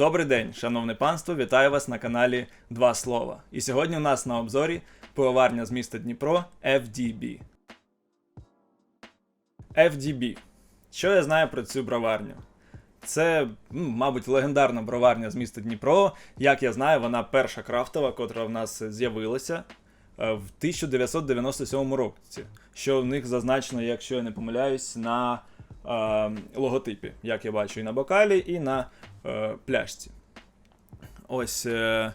Добрий день, шановне панство, вітаю вас на каналі Два Слова. І сьогодні у нас на обзорі пивоварня з міста Дніпро FDB. FDB. Що я знаю про цю броварню? Це, ну, мабуть, легендарна броварня з міста Дніпро. Як я знаю, вона перша крафтова, котра в нас з'явилася е, в 1997 році. Що в них зазначено, якщо я не помиляюсь, на е, логотипі, як я бачу, і на бокалі, і на е, пляшці. Ось. Е,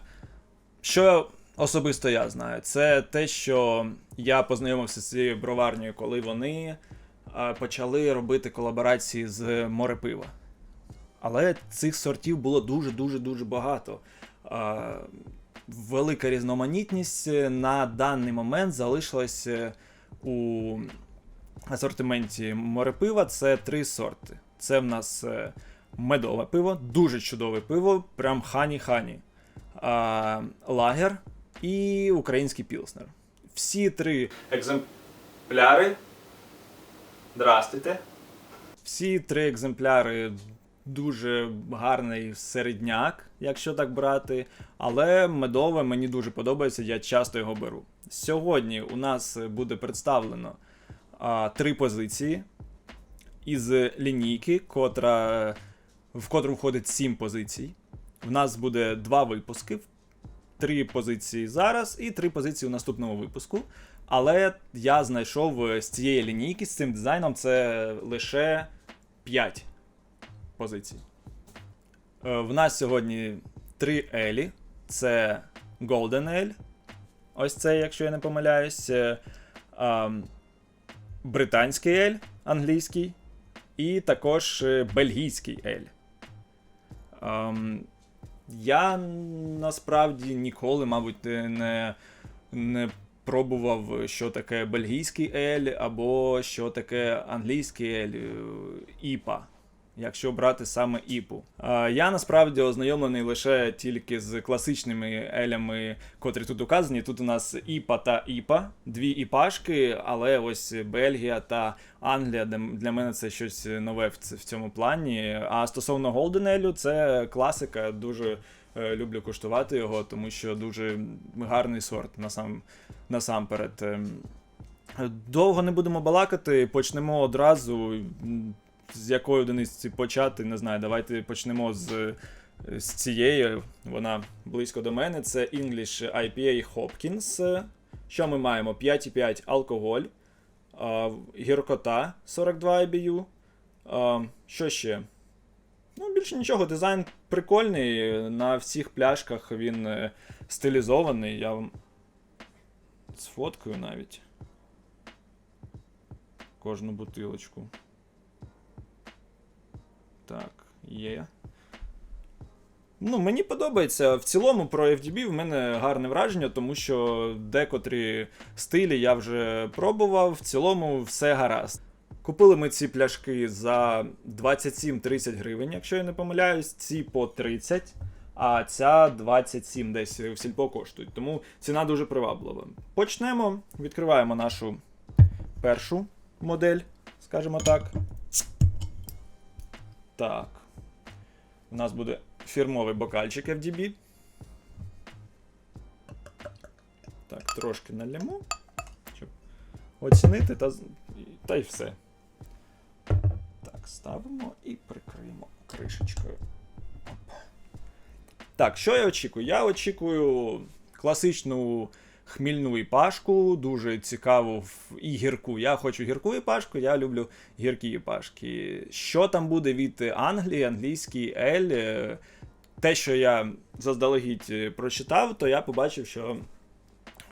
що особисто я знаю, це те, що я познайомився з цією броварнею, коли вони е, почали робити колаборації з морепива. Але цих сортів було дуже-дуже дуже багато. Е, велика різноманітність на даний момент залишилась е, у асортименті морепива. Це три сорти. Це в нас е, медове пиво, дуже чудове пиво, прям хані-хані. Лагер і український пілснер. Всі три екземпляри. Здрастуйте. Всі три екземпляри дуже гарний середняк, якщо так брати. Але медове мені дуже подобається, я часто його беру. Сьогодні у нас буде представлено а, три позиції із лінійки, котра, в котру входить сім позицій. В нас буде два випуски. Три позиції зараз і три позиції у наступному випуску. Але я знайшов з цієї лінійки, з цим дизайном, це лише 5 позицій. Е, В нас сьогодні три Елі. Це Golden Ale. Ось це, якщо я не помиляюсь. Британський ель англійський. І також е, бельгійський ель. Ем, я насправді ніколи, мабуть, не, не пробував, що таке бельгійський ель, або що таке англійський ель, е, іпа. Якщо брати саме іпу. Я насправді ознайомлений лише тільки з класичними елями, котрі тут указані. Тут у нас іпа та іпа, дві іпашки, але ось Бельгія та Англія для- мене це щось нове в цьому плані. А стосовно Golden Елю, це класика. Дуже е, люблю куштувати його, тому що дуже гарний сорт насам, насамперед. Ем, Довго не будемо балакати, почнемо одразу. З якої одиниці почати, не знаю. Давайте почнемо з, з цієї. Вона близько до мене. Це English IPA Hopkins. Що ми маємо? 5,5 алкоголь, гіркота 42 IBU. Що ще? Ну, більше нічого, дизайн прикольний. На всіх пляшках він е, стилізований. Я вам сфоткаю навіть кожну бутилочку. Так, є. Ну, мені подобається. В цілому про FDB в мене гарне враження, тому що декотрі стилі я вже пробував. В цілому все гаразд. Купили ми ці пляшки за 27-30 гривень, якщо я не помиляюсь, ці по 30, а ця 27 десь в сільпо коштують. Тому ціна дуже приваблива. Почнемо. Відкриваємо нашу першу модель, скажімо так. Так. У нас буде фірмовий бокальчик FDB. Так, трошки налємо, щоб оцінити та, та й все. Так, ставимо і прикриємо кришечкою. Так, що я очікую? Я очікую класичну хмільну іпашку, дуже цікаву і гірку. Я хочу гірку іпашку, я люблю гіркі іпашки. Що там буде від Англії, англійський ель? Те, що я заздалегідь е, прочитав, то я побачив, що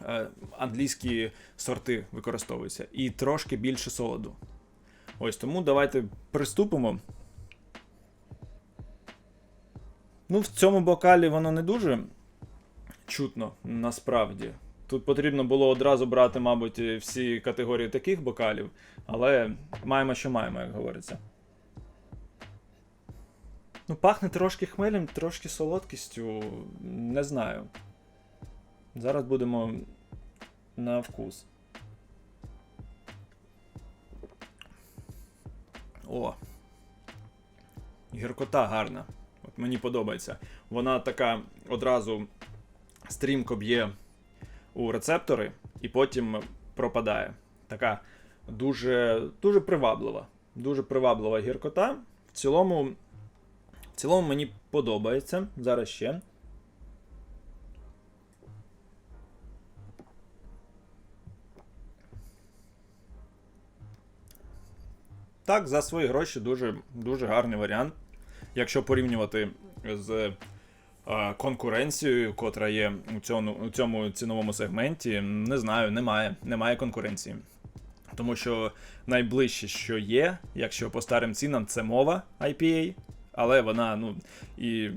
е, англійські сорти використовуються і трошки більше солоду. Ось тому давайте приступимо. Ну, в цьому бокалі воно не дуже чутно, насправді. Тут потрібно було одразу брати, мабуть, всі категорії таких бокалів, але маємо, що маємо, як говориться. Ну, пахне трошки хмелем, трошки солодкістю. Не знаю. Зараз будемо на вкус. О. Гіркота гарна. От мені подобається. Вона така одразу стрімко б'є у рецептори і потім пропадає. Така дуже, дуже приваблива. Дуже приваблива гіркота. В цілому, в цілому мені подобається. Зараз ще. Так, за свої гроші дуже, дуже гарний варіант. Якщо порівнювати з конкуренцією, котра є у цьому, у цьому ціновому сегменті, не знаю, немає, немає конкуренції. Тому що найближче, що є, якщо по старим цінам, це мова IPA, але вона, ну, і.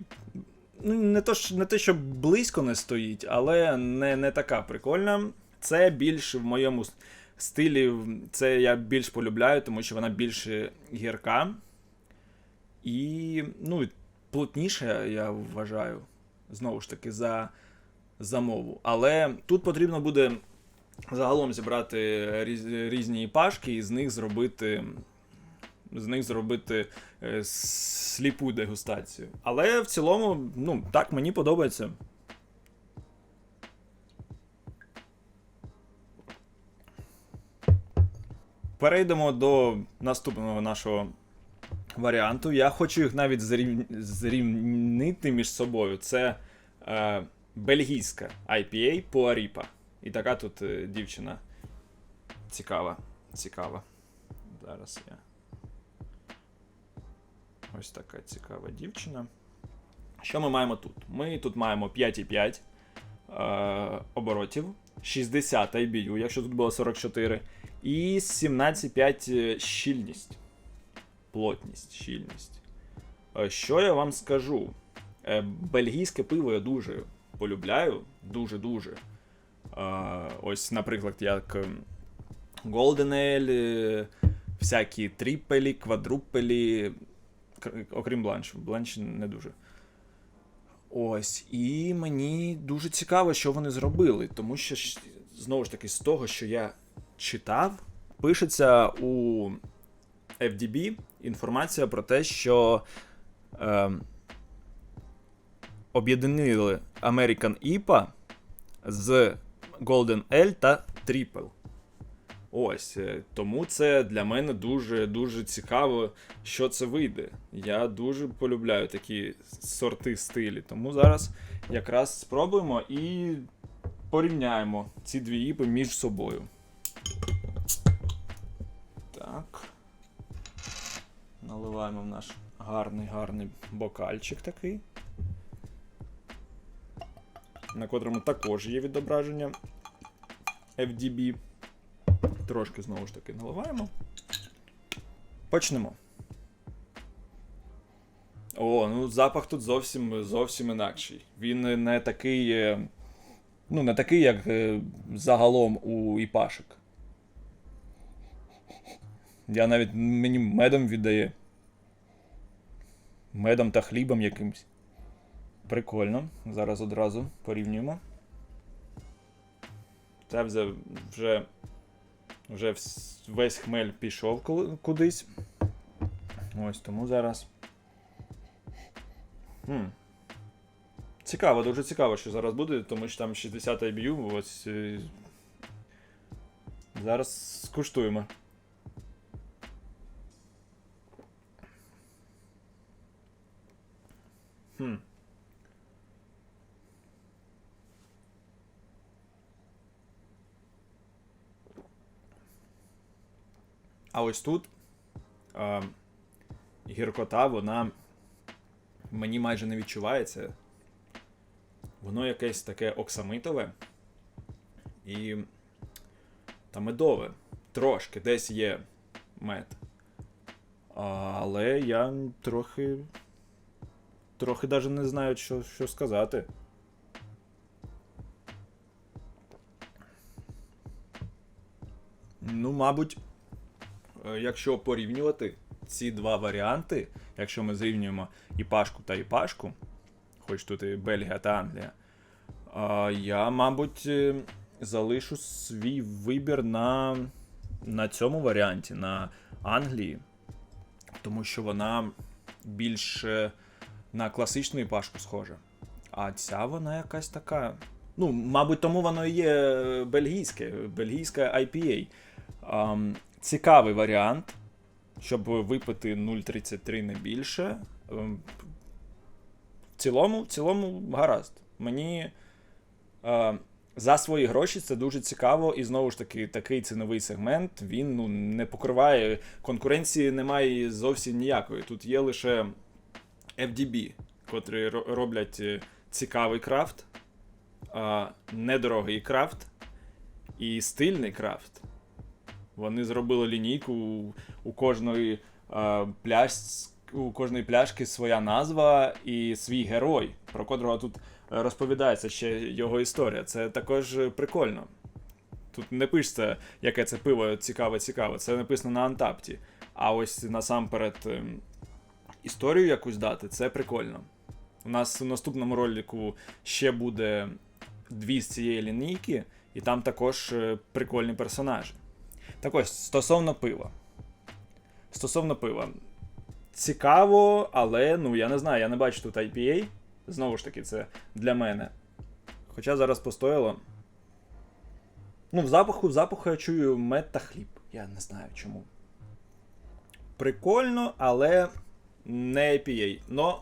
Ну, не то, не те, що близько не стоїть, але не, не така прикольна. Це більш в моєму стилі, це я більш полюбляю, тому що вона більш гірка. І, ну, і плотніша, я вважаю, знову ж таки, за, за мову. Але тут потрібно буде загалом зібрати різ, різні пашки і з них зробити. З них зробити е, сліпу дегустацію. Але в цілому, ну, так мені подобається. Перейдемо до наступного нашого варіанту. Я хочу їх навіть зрів... зрівнити між собою. Це е, бельгійська IPA Пуаріпа. І така тут е, дівчина цікава. Цікава. Зараз я. Ось така цікава дівчина. Що ми маємо тут? Ми тут маємо 5,5 е, оборотів, 60 IBU, якщо тут було 44, і 17,5 щільність. Плотність, щільність. Е, Що я вам скажу? Е, Бельгійське пиво я дуже полюбляю. Дуже-дуже. Е, Ось, наприклад, як ем, Golden Ale, всякі тріпелі, квадрупелі, окрім бланшу. Бланш не дуже. Ось. І мені дуже цікаво, що вони зробили, тому що знову ж таки, з того, що я читав, пишеться у FDB інформація про те, що е, об'єднали American IPA з Golden Ale та Triple. Ось, е, тому це для мене дуже дуже цікаво, що це вийде. Я дуже полюбляю такі сорти стилі. Тому зараз якраз спробуємо і порівняємо ці дві іпи між собою. Наливаємо в наш гарний гарний бокальчик такий. На котрому також є відображення FDB. Трошки знову ж таки наливаємо. Почнемо. О, ну запах тут зовсім зовсім інакший. Він не такий. е, Ну, не такий, як е, загалом у іпашек. Я навіть мені медом віддає. Медом та хлібом якимсь. Прикольно. Зараз одразу порівнюємо. Це вже, вже, вже весь хмель пішов кудись. Ось тому зараз. Хм. Цікаво, дуже цікаво, що зараз буде, тому що там 60 IBU. Ось. е, Зараз скуштуємо. Хм. А ось тут е, гіркота, вона мені майже не відчувається. Воно якесь таке оксамитове і та медове. Трошки, десь є мед. Але я трохи. Трохи навіть не знаю, що, що сказати. Ну, мабуть, е, якщо порівнювати ці два варіанти, якщо ми зрівнюємо і Пашку та і Пашку, хоч тут і Бельгія та Англія, я, мабуть, е, залишу свій вибір на, на цьому варіанті, на Англії, тому що вона більш е, на класичну іпашку схожа. А ця вона якась така. Ну, мабуть, тому воно і є бельгійське, бельгійська IPA. Ам, цікавий варіант, щоб випити 0,33 не більше. Ем, В цілому, в цілому, гаразд. Мені е, за свої гроші це дуже цікаво, і знову ж таки, такий ціновий сегмент він ну, не покриває. Конкуренції немає зовсім ніякої. Тут є лише FDB, котрі роблять е, цікавий крафт, недорогий крафт і стильний крафт. Вони зробили лінійку у, кожної пляж, у кожної пляшки своя назва і свій герой, про котрого тут е, розповідається ще його історія. Це також е, прикольно. Тут не пишеться, яке це пиво цікаве-цікаве. Це написано на Антапті. А ось насамперед ем, історію якусь дати, це прикольно. У нас у наступному ролику ще буде дві з цієї лінійки, і там також е, прикольні персонажі. Так ось, стосовно пива. Стосовно пива. Цікаво, але ну я не знаю, я не бачу тут IPA. Знову ж таки, це для мене. Хоча зараз постояло. Ну, в запаху, в запаху я чую мед та хліб. Я не знаю чому. Прикольно, але не IPA. Но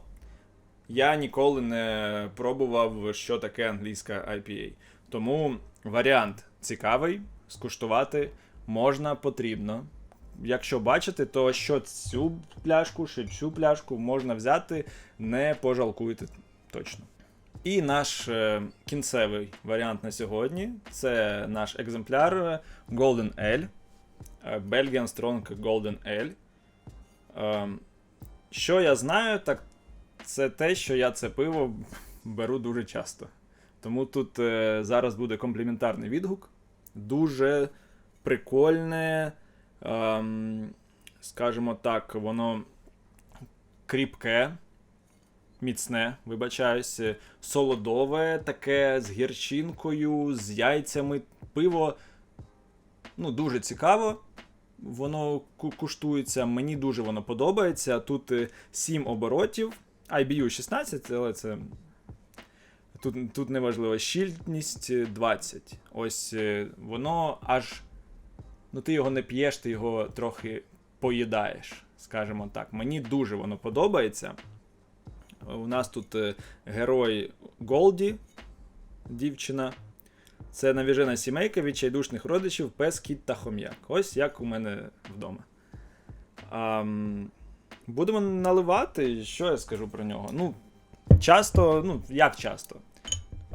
я ніколи не пробував, що таке англійська IPA. Тому варіант цікавий, скуштувати можна, потрібно. Якщо бачите, то що цю пляшку, що цю пляшку можна взяти, не пожалкуєте точно. І наш е, кінцевий варіант на сьогодні це наш екземпляр е, Golden Ale. е, Belgian Strong Golden Ale. Що я знаю, так це те, що я це пиво беру дуже часто. Тому тут е, зараз буде компліментарний відгук. Дуже прикольне, ем, скажімо так, воно кріпке, міцне, вибачаюсь, е, солодове, таке з гірчинкою, з яйцями. Пиво ну, дуже цікаво. Воно куштується, мені дуже воно подобається. Тут 7 оборотів, IBU 16, але це. Тут, тут неважливо, щільність е, 20. Ось е, воно аж. Ну, ти його не п'єш, ти його трохи поїдаєш, скажімо так. Мені дуже воно подобається. У нас тут е, герой Голді, дівчина. Це навіжена сімейка відчайдушних родичів, пес, кіт та хом'як. Ось як у мене вдома. Ам, будемо наливати. Що я скажу про нього? Ну, часто, ну, як часто?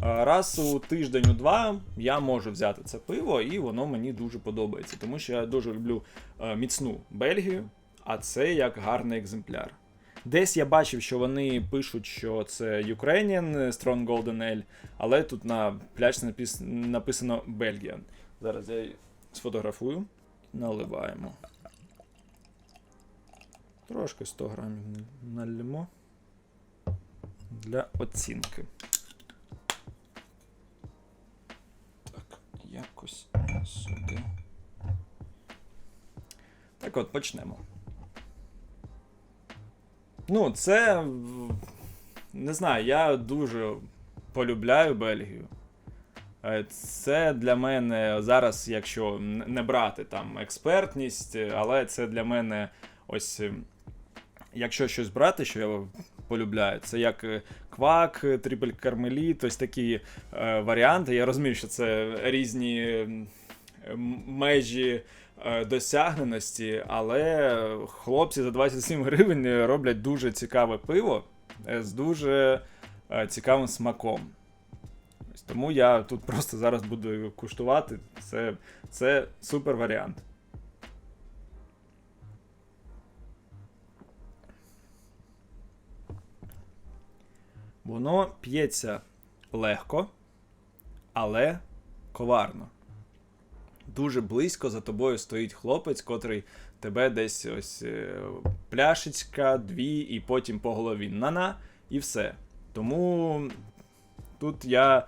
Раз у тиждень, у два я можу взяти це пиво, і воно мені дуже подобається, тому що я дуже люблю е, міцну Бельгію, а це як гарний екземпляр. Десь я бачив, що вони пишуть, що це Ukrainian Strong Golden Ale, але тут на пляшці напис... написано Belgian. Зараз я сфотографую. Наливаємо. Трошки 100 грамів налємо для оцінки. Так, якось сюди. Так от, почнемо. Ну, це. Не знаю, я дуже полюбляю Бельгію. Е, Це для мене зараз, якщо не брати там експертність, але це для мене ось. е, Якщо щось брати, що я полюбляю, це як е, квак, е, трипель кармеліт, ось такі е, варіанти. Я розумію, що це різні межі досягненості, але хлопці за 27 гривень роблять дуже цікаве пиво е, з дуже е, цікавим смаком. Тому я тут просто зараз буду куштувати. Це, це супер варіант. Воно п'ється легко, але коварно. Дуже близько за тобою стоїть хлопець, котрий тебе десь ось е, пляшечка, дві, і потім по голові на-на, і все. Тому тут я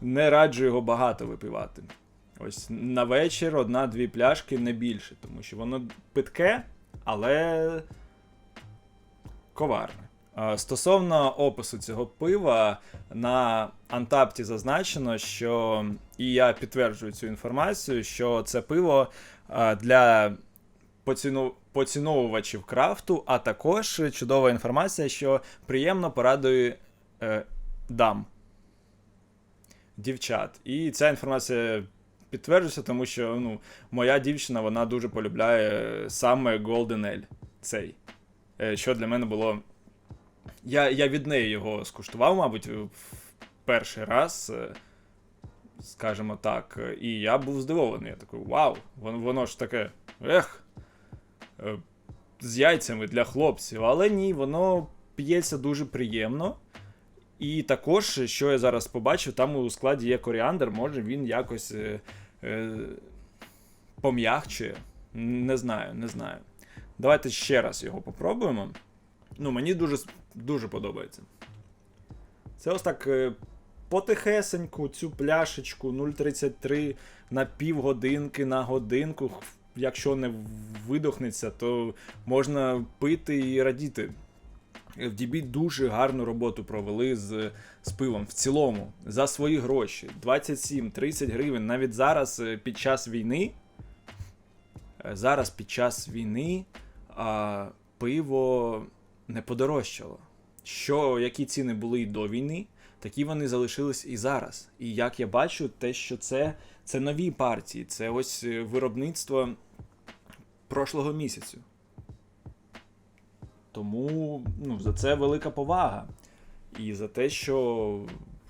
не раджу його багато випивати. Ось на вечір одна-дві пляшки не більше, тому що воно питке, але коварне. Е, Стосовно опису цього пива, на Антапті зазначено, що і я підтверджую цю інформацію, що це пиво е, для поціну... поціновувачів крафту, а також чудова інформація, що приємно порадує е, дам дівчат. І ця інформація підтверджується, тому що ну, моя дівчина вона дуже полюбляє саме Golden Ale цей. Е, Що для мене було. Я, я від неї його скуштував, мабуть, в перший раз, е, скажімо так, і я був здивований. Я такий, вау, воно, воно ж таке, ех, е, з яйцями для хлопців. Але ні, воно п'ється дуже приємно. І також, що я зараз побачив, там у складі є коріандр, може він якось е, е, пом'ягчує. Не знаю, не знаю. Давайте ще раз його попробуємо. Ну, мені дуже, дуже подобається. Це ось так е, потихесеньку цю пляшечку 0,33 на півгодинки, на годинку. Якщо не видохнеться, то можна пити і радіти. В FDB дуже гарну роботу провели з, з пивом в цілому за свої гроші. 27-30 гривень. Навіть зараз е, під час війни. е, Зараз під час війни а, пиво не подорожчало. Що, які ціни були і до війни, такі вони залишились і зараз. І як я бачу, те, що це, це нові партії, це ось е, виробництво прошлого місяцю. Тому ну, за це велика повага. І за те, що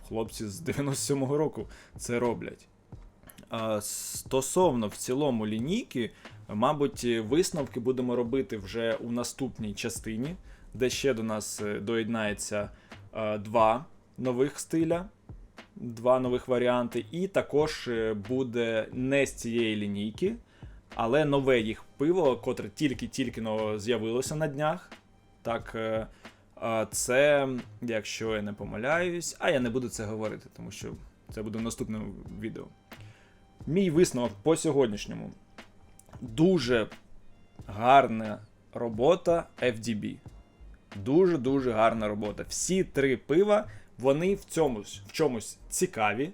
хлопці з 97-го року це роблять. А, Стосовно в цілому лінійки, мабуть, висновки будемо робити вже у наступній частині, де ще до нас е, доєднається е, два нових стиля, два нових варіанти, і також е, буде не з цієї лінійки, але нове їх пиво, котре тільки-тільки з'явилося на днях. Так, це, якщо я не помиляюсь, а я не буду це говорити, тому що це буде в наступному відео. Мій висновок по сьогоднішньому. Дуже гарна робота FDB. Дуже-дуже гарна робота. Всі три пива, вони в цьомусь, в чомусь цікаві,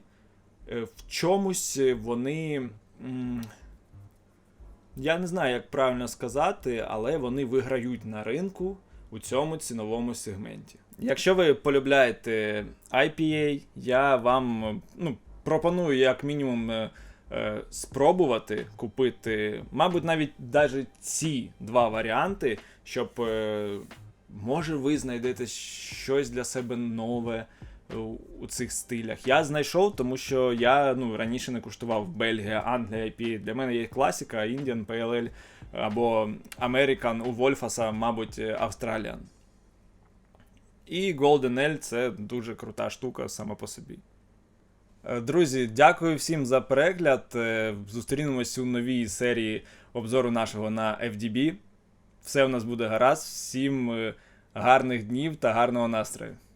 е, в чомусь вони. м, Я не знаю, як правильно сказати, але вони виграють на ринку у цьому ціновому сегменті. Якщо ви полюбляєте IPA, я вам ну, пропоную як мінімум е, е, спробувати купити, мабуть, навіть навіть ці два варіанти, щоб е, може ви знайдете щось для себе нове у, у цих стилях. Я знайшов, тому що я ну, раніше не куштував Бельгія, Англія IPA. Для мене є класика, Indian PLL або American у Вольфаса, мабуть, Australian. І Golden Ale це дуже крута штука сама по собі. Е, Друзі, дякую всім за перегляд. Е, Зустрінемось у новій серії обзору нашого на FDB. Все у нас буде гаразд. Всім е, гарних днів та гарного настрою.